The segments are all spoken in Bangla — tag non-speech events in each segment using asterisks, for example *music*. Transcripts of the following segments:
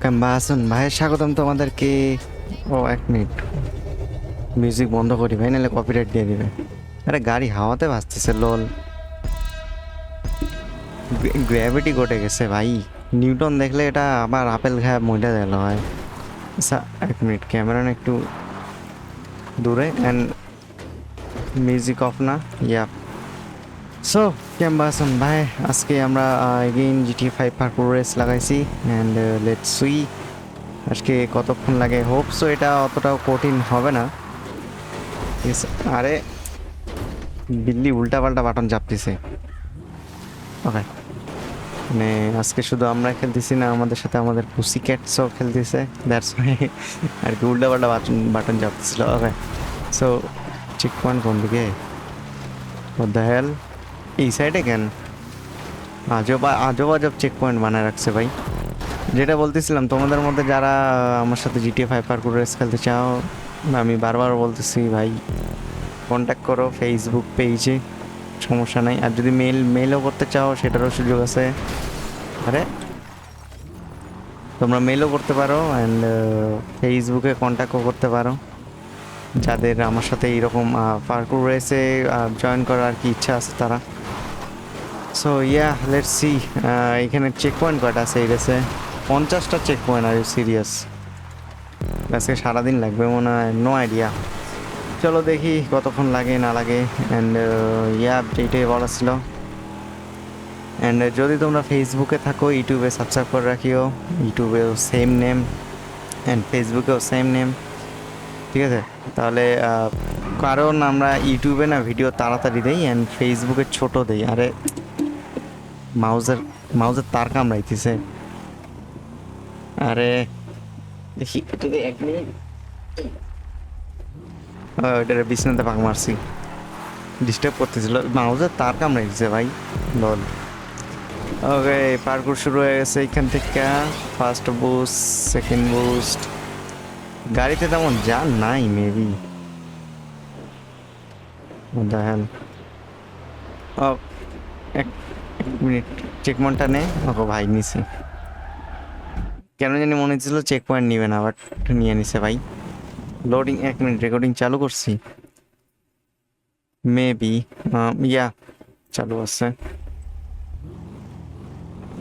ক্যাম্বা, আসুন। ভাই, স্বাগতম তোমাদেরকে। ও, এক মিনিট। মিউজিক বন্ধ করি ভাই, নাহলে কপিরাইট দিয়ে দিবে। আরে, গাড়ি হাওয়াতে ভাসতেছে লোল গ্র্যাভিটি ঘটে গেছে ভাই। নিউটন দেখলে এটা আবার আপেল খায় মইটা দিল হয়। আচ্ছা এক মিনিট ক্যামেরা একটু দূরে। অ্যান্ড মিউজিক অফ না? ইয়া সো ক্যাম্বাসন ভাই আজকে আমরা again GT five parkour race লাগাইছি অ্যান্ড লেট সুই আজকে কতক্ষণ লাগে। হোপ সো এটা অতটাও কঠিন হবে না। ঠিক আছে আরে বিল্লি উল্টা পাল্টা বাটন চাপতেছে। ওকে মানে আজকে শুধু আমরা খেলতেছি না, আমাদের সাথে আমাদের পুসি ক্যাটসও খেলতেছে। দ্যাটস *laughs* আর কি উল্টা পাল্টা বাটন বাটন চাপতেছিল ওকে সো চেক পয়েন্ট কোন দিকে দ্য হেল এই সাইডে কেন? আজব আজব আজব চেক পয়েন্ট বানায় রাখছে ভাই। যেটা বলতেছিলাম, তোমাদের মধ্যে যারা আমার সাথে জিটিএ ফাইভ পার্কুর রেস খেলতে চাও, আমি বারবার বলতেছি ভাই কন্ট্যাক্ট করো ফেসবুক পেজে সমস্যা নাই। আর যদি মেল মেলও করতে চাও, সেটারও সুযোগ আছে। আরে, তোমরা মেলও করতে পারো অ্যান্ড ফেসবুকে কন্ট্যাক্টও করতে পারো। যাদের আমার সাথে এইরকম পার্কুর রেসে জয়েন করার আর কি ইচ্ছা আছে তারা। সো ইয়া লেট সি এখানে চেক পয়েন্ট কয়টা আছে, এই রেসে পঞ্চাশটা চেক পয়েন্ট আর সিরিয়াস আজকে সারাদিন লাগবে মনে হয় নো আইডিয়া চলো দেখি কতক্ষণ লাগে, না লাগে। অ্যান্ড ইয়া এইটাই বলা ছিল। অ্যান্ড যদি তোমরা ফেসবুকে থাকো ইউটিউবে সাবস্ক্রাইব করে রাখিও। ইউটিউবেও সেম নেম অ্যান্ড ফেসবুকেও সেম নেম ঠিক আছে? তাহলে কারণ আমরা ইউটিউবে না ভিডিও তাড়াতাড়ি দেই অ্যান্ড ফেসবুকে ছোট দেই। আরে মাউজের মাউজের তার কামড়াইতেছে। আরে, দেখি এক মিনিট। ওইটার বিছনাতে পাক মারছি। ডিস্টার্ব করতেছিল মাউজের তার কামড়াইতেছে ভাই। লল। ওকে পার্কুর শুরু হয়ে গেছে এখান থেকে। ফার্স্ট বুস্ট সেকেন্ড বুস্ট গাড়িতে তেমন যান নাই মেবি দেখেন। এক মিনিট চেক পয়েন্টটা নে। ওকে ভাই, নিছে। কেন জানি মনে হচ্ছিল চেক পয়েন্ট নিবে না বাট নিয়ে নিছে ভাই। লোডিং এক মিনিট রেকর্ডিং চালু করছি। মেবি ইয়া, চালু আছে।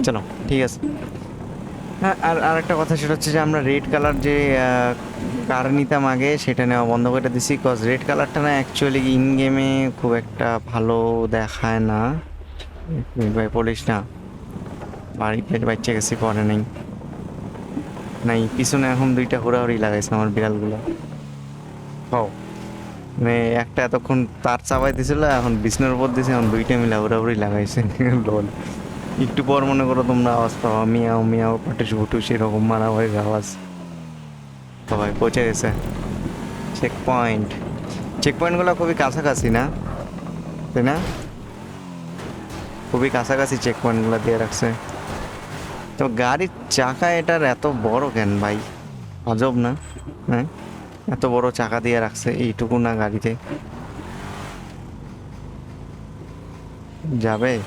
চলো, ঠিক আছে। হ্যাঁ আর আর একটা কথা সেটা হচ্ছে যে আমরা রেড কালার যে কার নিতাম আগে, সেটা নেওয়া বন্ধ করে দিছি কজ রেড কালারটা না অ্যাকচুয়ালি ইন গেমে খুব একটা ভালো দেখায় না। ভাই বলিস না। বাড়ি পেট বাচ্চা গেছি পরে নেই। নাই পিছনে এখন দুইটা হুড়াহুড়ি লাগাইছে আমার বিড়ালগুলো। হও। মানে একটা এতক্ষণ তার চাপাই দিছিল এখন বিছনার উপর দিছে এখন দুইটা মিলা হুড়াহুড়ি লাগাইছে। লোল। একটু পর মনে করো তোমরা আওয়াজ পাওয়া মিয়াও মিয়াও পাটুস ফুটুস এরকম মারামারি আওয়াজ। সবাই পৌঁছে গেছে। চেক পয়েন্ট চেক পয়েন্টগুলো খুবই কাছাকাছি না? তাই না? খুবই কাছাকাছি চেক পয়েন্টগুলো দিয়ে রাখছে। তো গাড়ির চাকা এটার এত বড় কেন ভাই? আজব না? হ্যাঁ? এত বড় চাকা দিয়ে রাখছে এইটুকু না গাড়িতে? যাবে?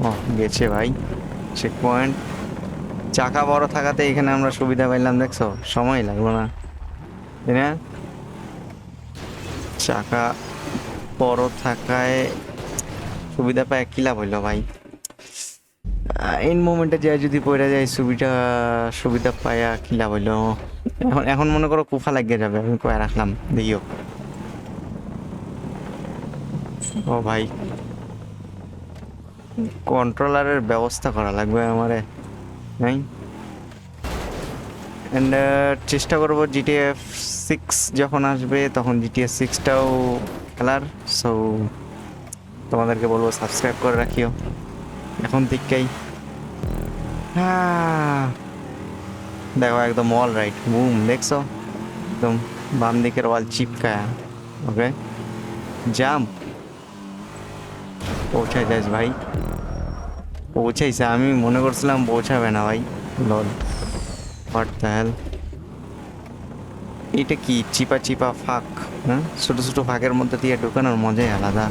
ও, গেছে ভাই। চেক পয়েন্ট চাকা বড় থাকাতে এখানে আমরা সুবিধা পাইলাম, দেখছ? সময় লাগল না। তাই না? চাকা বড় থাকায় সুবিধা পায়, কি লাভ হইল ভাই? ইন মোমেন্টে যায় যদি পড়ে যায়, সুবিধা সুবিধা পায়া কি লাভ হইল? এখন এখন মনে করো কুফা লাগিয়ে যাবে, আমি কয়ে রাখলাম, দেখিও। ও ভাই কন্ট্রোলারের ব্যবস্থা করা লাগবে আমারে নাই অ্যান্ড চেষ্টা করব জিটিএফ সিক্স যখন আসবে, তখন জিটিএফ সিক্সটাও খেলার সো তোমাদেরকে বলব সাবস্ক্রাইব করে রাখিও। এখন থেকেই। হ্যাঁ। দেখো, একদম অল রাইট বুম দেখছ? একদম বাম দিকের ওয়াল চিপকায়া। ওকে জাম্প পৌঁছায় যাস ভাই। পৌঁছাইছে। আমি মনে করছিলাম পৌঁছাবে না ভাই। লল হোয়াট দ্য হেল এটা কি? চিপা চিপা ফাঁক হ্যাঁ? ছোটো ছোটো ফাঁকের মধ্যে দিয়ে ঢুকানোর মজাই আলাদা।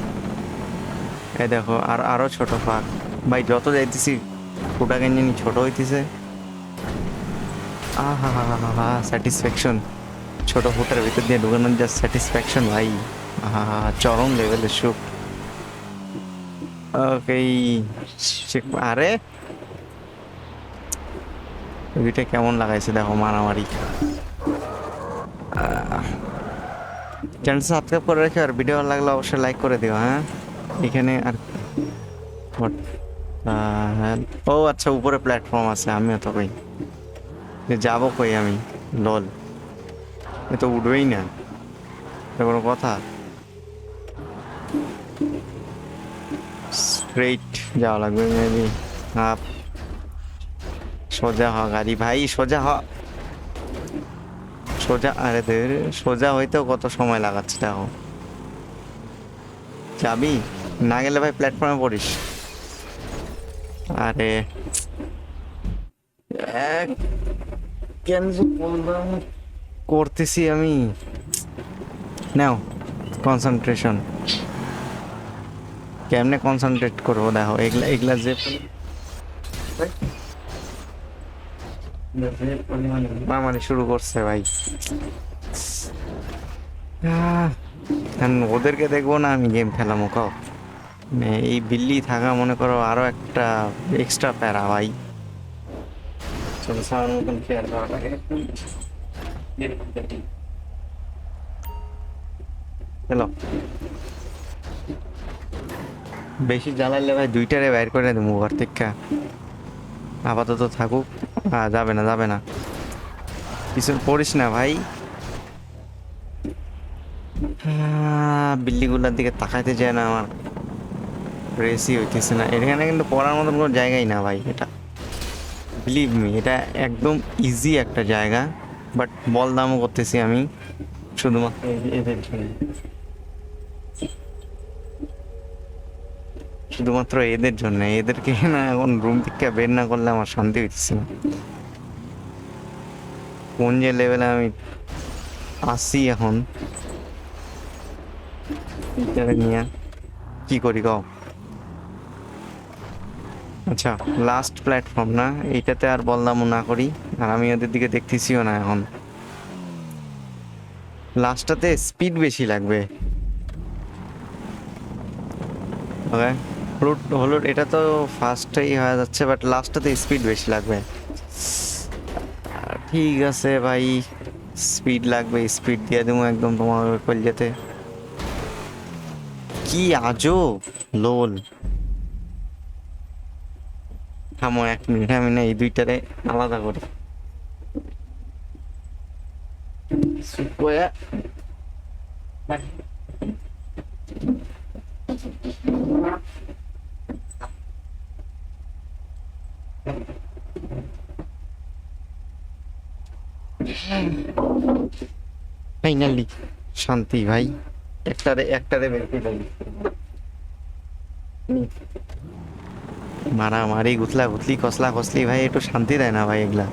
এই দেখো, আর আরও ছোট ফাঁক। ভাই, যত যাইতেছি ফুটা গেঞ্জানি ছোট হইতেছে। আহা হা হা হা স্যাটিসফ্যাকশন ছোট ফুটের ভিতর দিয়ে ঢুকানোর যা স্যাটিসফ্যাকশন ভাই। আহা চরম লেভেলের সুখ। ওকে আরে! ওইটা কেমন লাগাইছে, দেখো, মারামারি। চ্যানেল সাবস্ক্রাইব করে রেখে আর ভিডিও ভালো লাগলে অবশ্যই লাইক করে দিও হ্যাঁ? এখানে আর? ও আচ্ছা উপরে প্ল্যাটফর্ম আছে, আমিও তো কই। যাব কই আমি? লল। এ তো উঠবেই না। এটা কোনো কথা? স্ট্রেইট যাওয়া লাগবে মেবি আপ। সোজা হ গাড়ি। ভাই, সোজা হ। সোজা, আরে দের সোজা হইতেও কত সময় লাগাচ্ছে দেখো। যাবি? না গেলে ভাই প্ল্যাটফর্মে পড়িস। আরে। করতেছি আমি। নাও কনসেন্ট্রেশন কেমনে কনসেন্ট্রেট করব? দেখো, এগুলা এগুলা যে মামানি শুরু করছে ভাই। ওদেরকে দেখব না আমি গেম খেলামো, কাও। মানে এই বিল্লি থাকা, মনে করো, আরও একটা এক্সট্রা প্যারা, ভাই। হ্যালো বেশি। জ্বালাইলে ভাই দুইটারে বাইর করে দেবো ঘর থেকে। আপাতত থাকুক। হ্যাঁ যাবে না যাবে না। কিছু পড়িস না ভাই। বিল্লিগুলার দিকে তাকাইতে চায় না আমার। রেসি হইতেছে না। এখানে কিন্তু পড়ার মতন কোনো জায়গাই না ভাই, এটা বিলিভ মি এটা একদম ইজি একটা জায়গা বাট বল দামও করতেছি আমি, শুধুমাত্র শুধুমাত্র এদের জন্য, এদেরকে না এখন রুম থেকে বের না করলে আমার শান্তি হইতেছে না। কোন যে লেভেলে আমি আসি এখন নিয়ে কি করি গাও আচ্ছা লাস্ট প্ল্যাটফর্ম না? এইটাতে আর বললামও না করি। আর আমি ওদের দিকে দেখতেছিও না এখন। লাস্টটাতে স্পিড বেশি লাগবে। ওকে হলুদ হলুদ, এটা তো ফার্স্টেই হয়ে যাচ্ছে বাট লাস্টটাতে স্পিড বেশি লাগবে। ঠিক আছে ভাই স্পিড লাগবে স্পিড দিয়ে দেবো একদম তোমার কলজেতে। কি আজও লোল। থামো, এক মিনিট আমি না এই দুইটারে আলাদা করি ফাইনালি শান্তি ভাই, একটারে একটারে বের দিই। মারামারি গুতলা গুতলি কসলা কসলি ভাই, একটু শান্তি দেয় না ভাই এগুলা।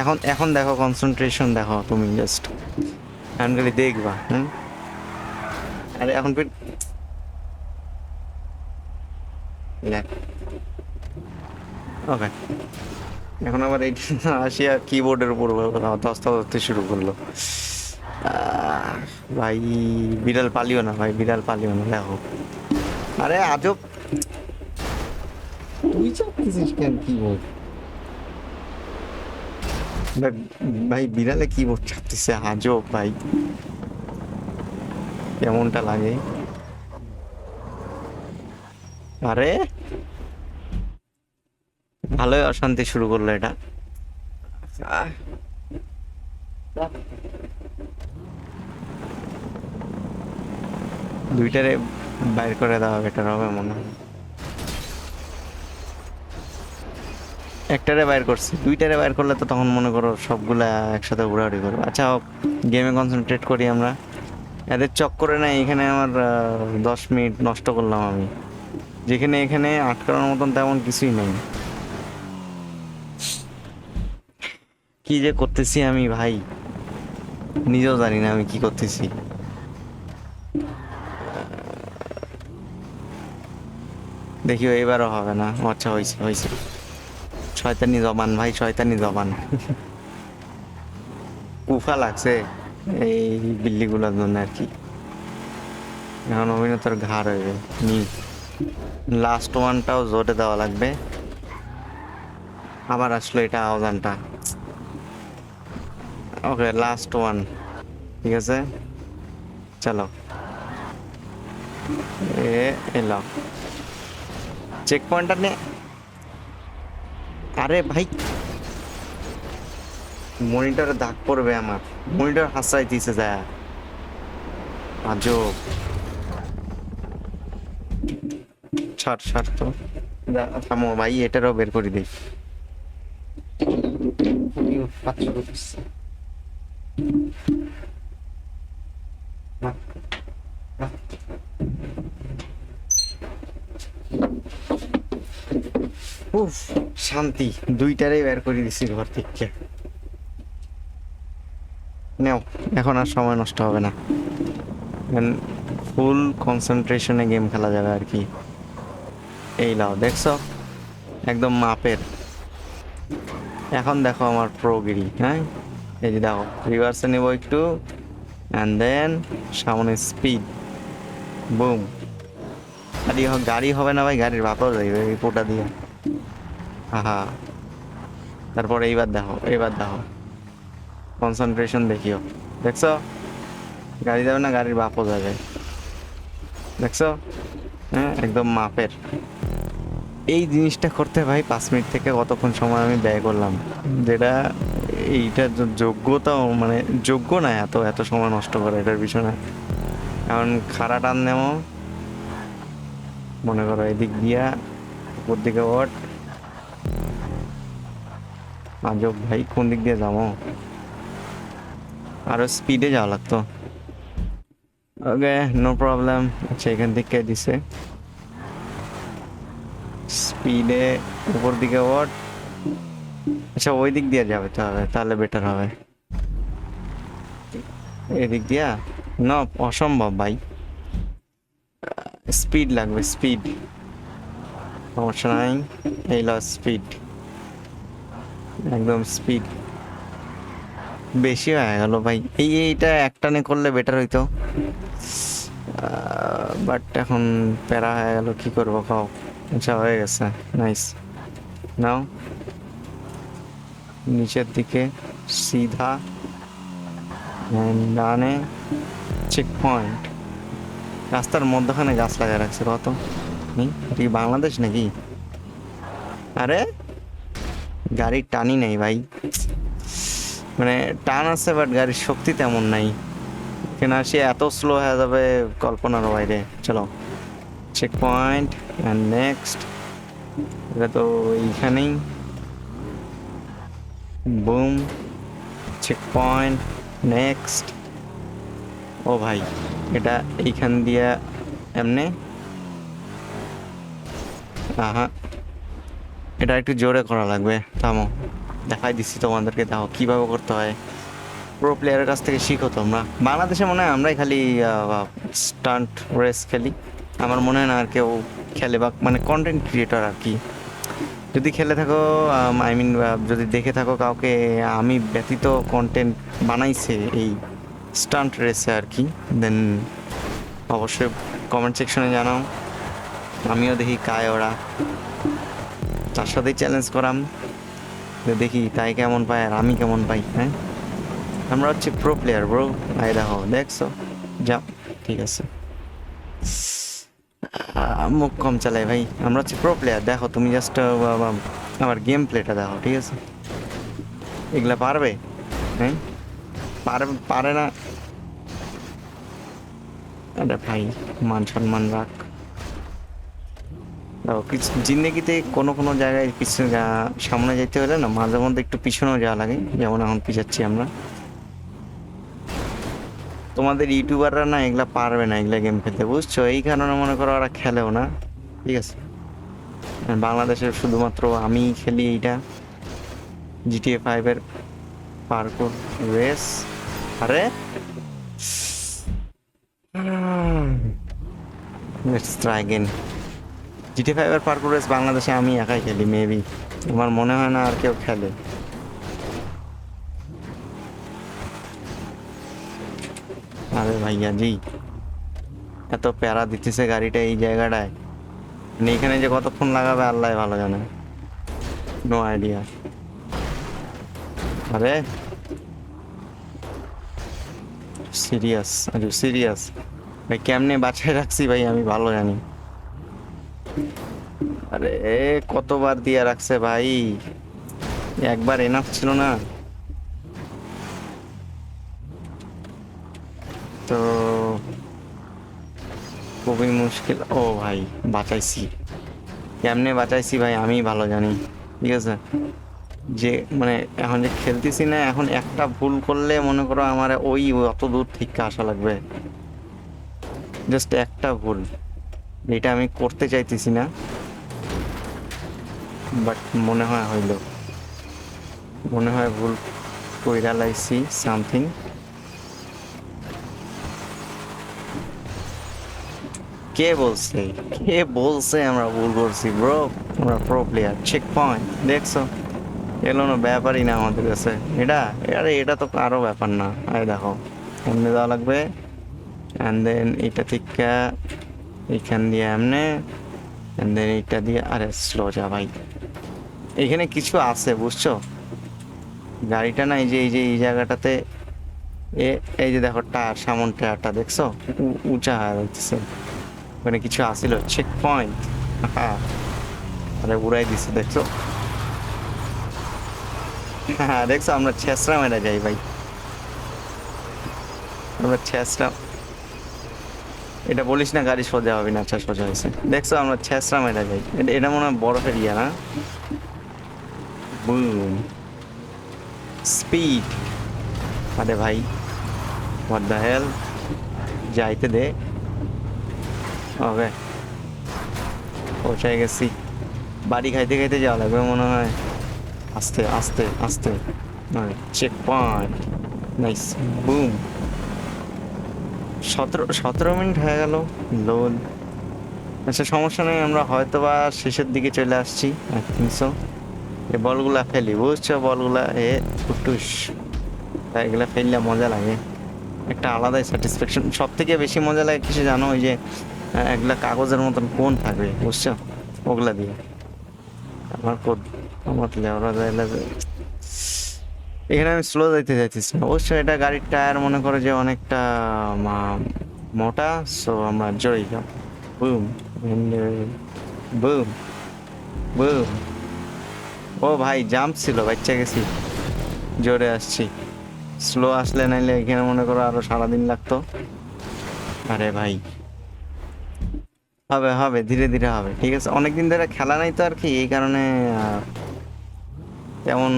এখন এখন দেখো কনসেন্ট্রেশন দেখো তুমি জাস্ট এখন খালি দেখবা, হুম? আরে, এখন ওকে এখন আবার এই *laughs* আসিয়া কিবোর্ডের উপর দস্তা ধরতে শুরু করল। ভাই, বিড়াল পালিও না, ভাই, বিড়াল পালিও না, দেখো। আরে আজব তুই চাপতেছিস কেন? কিবোর্ড ভাই বিড়ালে কিবোর্ড চাপতেছে আজব ভাই কেমনটা লাগে? আরে ভালোই অশান্তি শুরু করল এটা। দুইটারে বাইর করে দেওয়া বেটার হবে মনে হয়। একটারে বাইর করছি, দুইটারে বাইর করলে তো তখন মনে করো সবগুলা একসাথে উড়াউড়ি করব। আচ্ছা হোক গেমে কনসেন্ট্রেট করি আমরা। এদের চক্করে না এখানে আমার দশ মিনিট নষ্ট করলাম আমি। যেখানে এখানে আটকানোর মতন তেমন কিছুই নেই। কি যে করতেছি আমি ভাই, নিজেও জানি না আমি কি করতেছি। দেখিও এবারও হবে না আচ্ছা হয়েছে হয়েছে শয়তানি জবান, ভাই, শয়তানি জবান। কুফা লাগছে এই বিল্লিগুলোর জন্য আর কি। এখন অভিনেতার ঘাড় হইবে নি লাস্ট ওয়ানটাও জোরে দেওয়া লাগবে। আবার আসলো এটা আওয়াজানটা ওকে লাস্ট ওয়ান ঠিক আছে? চলো। এ, এলো। চেক পয়েন্টটা নে। আরে ভাই। মনিটরে দাগ পড়বে আমার। মনিটর হাসাই দিছে যায় আজব। ছাড় ছাড় তো। থামো ভাই, এটারও বের করে দিই পাঁচশো উফ, শান্তি। দুইটারই বের করে দিছি ঘর থেকে। নেও, এখন আর সময় নষ্ট হবে না। ফুল কনসেন্ট্রেশনে গেম খেলা যাবে আর কি। এই লাও, দেখছ? একদম মাপের। এখন দেখো আমার প্রোগিরি হ্যাঁ? এই যে দেখো রিভার্সে নেব একটু অ্যান্ড দেন সামনে স্পিড বুম গাড়ি গাড়ি হবে না ভাই, গাড়ির বাপাও যাইবে, এই পোটা দিয়ে। আহা। তারপর এইবার দেখো এইবার দেখো। কনসেন্ট্রেশন দেখিও। দেখছ? গাড়ি যাবে না, গাড়ির বাপও যাবে। দেখছ? হ্যাঁ একদম মাপের। এই জিনিসটা করতে ভাই পাঁচ মিনিট থেকে কতক্ষণ সময় আমি ব্যয় করলাম? যেটা এইটার যে, যোগ্যতাও মানে যোগ্য না এত এত সময় নষ্ট করে এটার পিছনে। কারণ খাড়া টান নেমো মনে করো এদিক দিয়া উপর দিকে ওট আজব ভাই কোন দিক দিয়ে যাব? আরও স্পিডে যাওয়া লাগতো। ওকে নো প্রবলেম আচ্ছা এখান থেকে দিছে। স্পিডে উপর দিকে ওট আচ্ছা ওই দিক দিয়ে যাবে তাহলে তাহলে বেটার হবে। এদিক দিয়া? না অসম্ভব ভাই। স্পিড লাগবে স্পিড সমস্যা নাই, এই ল স্পিড একদম স্পিড বেশি হয়ে গেল ভাই। এই এইটা একটানে করলে বেটার হইতো। বাট এখন প্যারা হয়ে গেল, কি করব খাও আচ্ছা হয়ে গেছে। নাইস নাও নিচের দিকে সিধা ডানে চেক পয়েন্ট রাস্তার মধ্যখানে গাছ লাগিয়ে রাখছে, কত? বাংলাদেশ নাকি? আরে গাড়ির টানি নেই ভাই। মানে টান আছে বাট গাড়ির শক্তি তেমন নাই। এখানে সে এত স্লো হয়ে যাবে কল্পনার বাইরে। চলো চেক পয়েন্ট অ্যান্ড নেক্সট এটা তো এইখানেই। বুম চেক পয়েন্ট নেক্সট ও ভাই, এটা এইখান দিয়ে এমনি। আহা এটা একটু জোরে করা লাগবে। থামো। দেখাই দিচ্ছি তোমাদেরকে, দেখো কীভাবে করতে হয়। প্রো প্লেয়ারের কাছ থেকে শিখো তোমরা। বাংলাদেশে মনে হয় আমরাই খালি স্টান্ট রেস খেলি। আমার মনে হয় না আর কেউ খেলে বা মানে কন্টেন্ট ক্রিয়েটর আর কি। যদি খেলে থাকো আই মিন যদি দেখে থাকো কাউকে, আমি ব্যতীত কন্টেন্ট বানাইছে এই স্টান্ট রেসে আর কি দেন অবশ্যই কমেন্ট সেকশনে জানাও। আমিও দেখি কায় ওরা। তার সাথেই চ্যালেঞ্জ করাম। দেখি তাই কেমন পায় আর আমি কেমন পাই হ্যাঁ? আমরা হচ্ছে প্রো প্লেয়ার ব্রো ভাই, দেখো, দেখছ? যা ঠিক আছে। মুখ কম চালাই ভাই। আমরা হচ্ছে প্রো প্লেয়ার দেখো, তুমি জাস্ট আমার গেম প্লেটা দেখো, ঠিক আছে? এগুলা পারবে হ্যাঁ? পারবে পারে না। আরে ভাই, মান সম্মান রাখ। জিন্দগিতে কোনো কোনো জায়গায় পিছনে সামনে যেতে হলে না, মাঝে মধ্যে একটু পিছনেও যাওয়া লাগে। যেমন এখন পিছাচ্ছি আমরা। তোমাদের ইউটিউবাররা না এগুলা পারবে না, এগুলা গেম খেলতে, বুঝছ? এই কারণে মনে করো ওরা খেলেও না, ঠিক আছে? বাংলাদেশের শুধুমাত্র আমি খেলি এইটা। জিটিএ ফাইভের পার্কুর রেস আরে! লেটস ট্রাই অ্যাগেন জিটি ফাইভের পার্কুর রেস বাংলাদেশে আমি একাই খেলি মেবি আমার মনে হয় না আর কেউ খেলে। আরে ভাইয়া, জি। এত প্যারা দিতেছে গাড়িটা এই জায়গাটায়। মানে এখানে যে কতক্ষণ লাগাবে আল্লাহ ভালো জানে। নো আইডিয়া আরে। সিরিয়াস আরে সিরিয়াস ভাই, কেমনে বাছাই রাখছি ভাই, আমি ভালো জানি। আরে কতবার দিয়ে রাখছে ভাই? একবার এনাফ ছিল না। তো খুবই মুশকিল। ও ভাই, বাঁচাইছি। কেমনে বাঁচাইছি ভাই আমি ভালো জানি, ঠিক আছে? যে মানে এখন যে খেলতেছি না, এখন একটা ভুল করলে মনে করো আমার ওই অত দূর থেকে আসা লাগবে। জাস্ট একটা ভুল। এটা আমি করতে চাইতেছি না। বাট মনে হয় হইল। মনে হয় ভুল কইরা লাইছি সামথিং। কে বলছে? কে বলছে আমরা ভুল করছি ব্রো আমরা প্রো প্লেয়ার চেক পয়েন্ট দেখছ? এগুলো কোনো ব্যাপারই না আমাদের কাছে। এটা আরে এটা তো আরও ব্যাপার না। আরে দেখো এমনি দেওয়া লাগবে অ্যান্ড দেন এটা থেকে এখান দিয়ে এমনে অ্যান্ড দেন এইটা দিয়ে আরে স্লো যা ভাই। এখানে কিছু আছে, বুঝছ? গাড়িটা না এই যে এই যে, এই জায়গাটাতে এ, এই যে দেখো, টায়ার, সামন টায়ারটা, দেখছ? উঁচা হয়ে যাচ্ছে। ওখানে কিছু আসিল চেক পয়েন্ট আরে উড়াই দিছে, দেখছ? হ্যাঁ দেখছ, আমরা ছেসরা মেরা যাই, ভাই। আমরা ছেসরা এটা বলিস না, গাড়ি সোজা হবে না আচ্ছা সোজা হয়েছে। দেখছ, আমরা ছেসরা মেরা যাই। এটা মনে হয় বরফের ইয়া না? বুম স্পিড আরে ভাই হোয়াট দ্য হেল যাইতে দে। ওকে পৌঁছাই গেছি। বাড়ি খাইতে খাইতে যাওয়া লাগবে মনে হয়। আস্তে আস্তে আস্তে। চেক পয়েন্ট নাইস বুম সতেরো সতেরো মিনিট হয়ে গেল। লোড আচ্ছা সমস্যা নেই, আমরা হয়তো বা শেষের দিকে চলে আসছি। আই থিঙ্ক সো এই বলগুলা ফেলি, বুঝছ? বলগুলা এ ফুটুস। তাই এগুলা ফেললে মজা লাগে। একটা আলাদাই স্যাটিসফ্যাকশন সব থেকে বেশি মজা লাগে কিছু জানো? ওই যে এগুলা কাগজের মতন কোন থাকবে, বুঝছ? ওগুলা দিয়ে। আমার কোদ আমার লেওরা যাইলে এখানে আমি স্লো যাইতে যাইতেছি না। অবশ্যই এটা গাড়ির টায়ার মনে করো যে অনেকটা মোটা সো আমরা জড়িয়ে যাব বুম বুম বুম। ও ভাই জাম্প ছিল, বাচ্চা গেছি। জোরে আসছি। স্লো আসলে নাইলে এখানে মনে করো আরও সারাদিন লাগতো। আরে ভাই। হবে হবে, ধীরে ধীরে হবে, ঠিক আছে? অনেকদিন ধরে খেলা নাই তো আর কি, এই কারণে তেমন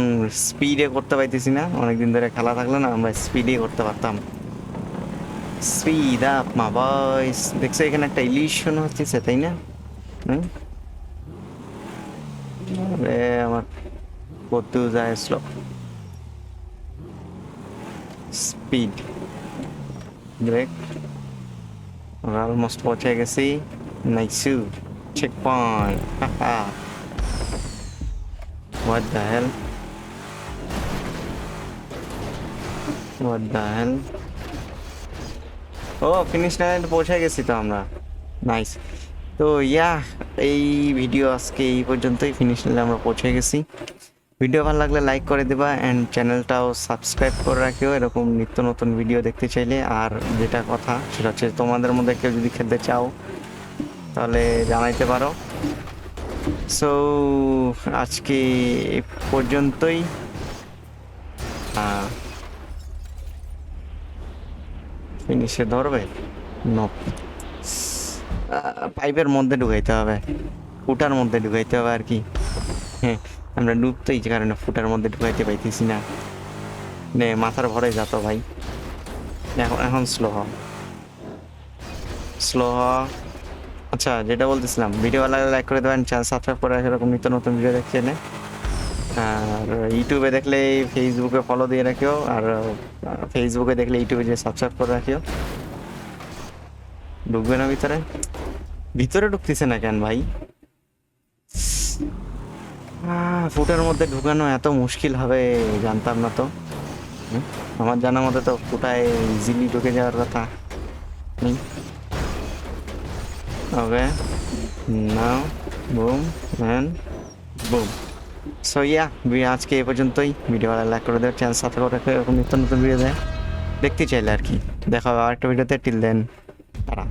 স্পিডে করতে পাইতেছি না। অনেকদিন ধরে খেলা থাকলে না আমরা স্পিডে করতে পারতাম। স্পিড আপ মা বয়স দেখছ, এখানে একটা ইলিউশন হচ্ছে, তাই না? হুম? আরে আমার করতেও যায় স্লো স্পিড ব্রেক অলমোস্ট পৌঁছে গেছি। Nice checkpoint What the hell? What the hell? ও ফিনিশ লাইনে পৌঁছে গেছি তো আমরা। নাইস তো ইয়া, এই ভিডিও আজকে এই পর্যন্তই ফিনিশ লাইনে আমরা পৌঁছে গেছি। ভিডিও ভালো লাগলে লাইক করে দেবা অ্যান্ড চ্যানেলটাও সাবস্ক্রাইব করে রাখিও। এরকম নিত্য নতুন ভিডিও দেখতে চাইলে। আর যেটা কথা, সেটা হচ্ছে তোমাদের মধ্যে কেউ যদি খেলতে চাও, তাহলে জানাইতে পারো। সো আজকে এ পর্যন্তই। ফিনিশে ধরবে? নো পাইপের মধ্যে ঢুকাইতে হবে, ফুটার মধ্যে ঢুকাইতে হবে আর কি। হ্যাঁ আমরা ডুবতেই যে কারণে ফুটার মধ্যে ঢুকাইতে পাইতেছি না। নে, মাথার ভরে যাতো ভাই। এখন এখন স্লো হ। স্লো হ। আচ্ছা যেটা বলতেছিলাম ভিডিও ভালো লাইক করে দেবেন চ্যানেল সাবস্ক্রাইব করে রাখি, এরকম নিত্য নতুন ভিডিও দেখতে এলে আর ইউটিউবে দেখলে ফেসবুকে ফলো দিয়ে রাখিও, আর ফেসবুকে দেখলে ইউটিউবে যে সাবস্ক্রাইব করে রাখিও। ঢুকবে না ভিতরে? ভিতরে ঢুকতেছে না কেন ভাই? ফুটের মধ্যে ঢুকানো এত মুশকিল হবে, জানতাম না তো। আমার জানা মতে তো ফুটায় ইজিলি ঢুকে যাওয়ার কথা। Okay now boom and boom so yeah আজকে এ পর্যন্তই। ভিডিও লাইক করে দেওয়ার চ্যানেল সাথে করে এরকম নিত্য নতুন ভিডিও দেয়। দেখতে চাইলে আর কি। দেখা হবে আরেকটা ভিডিওতে টিল দেন তারা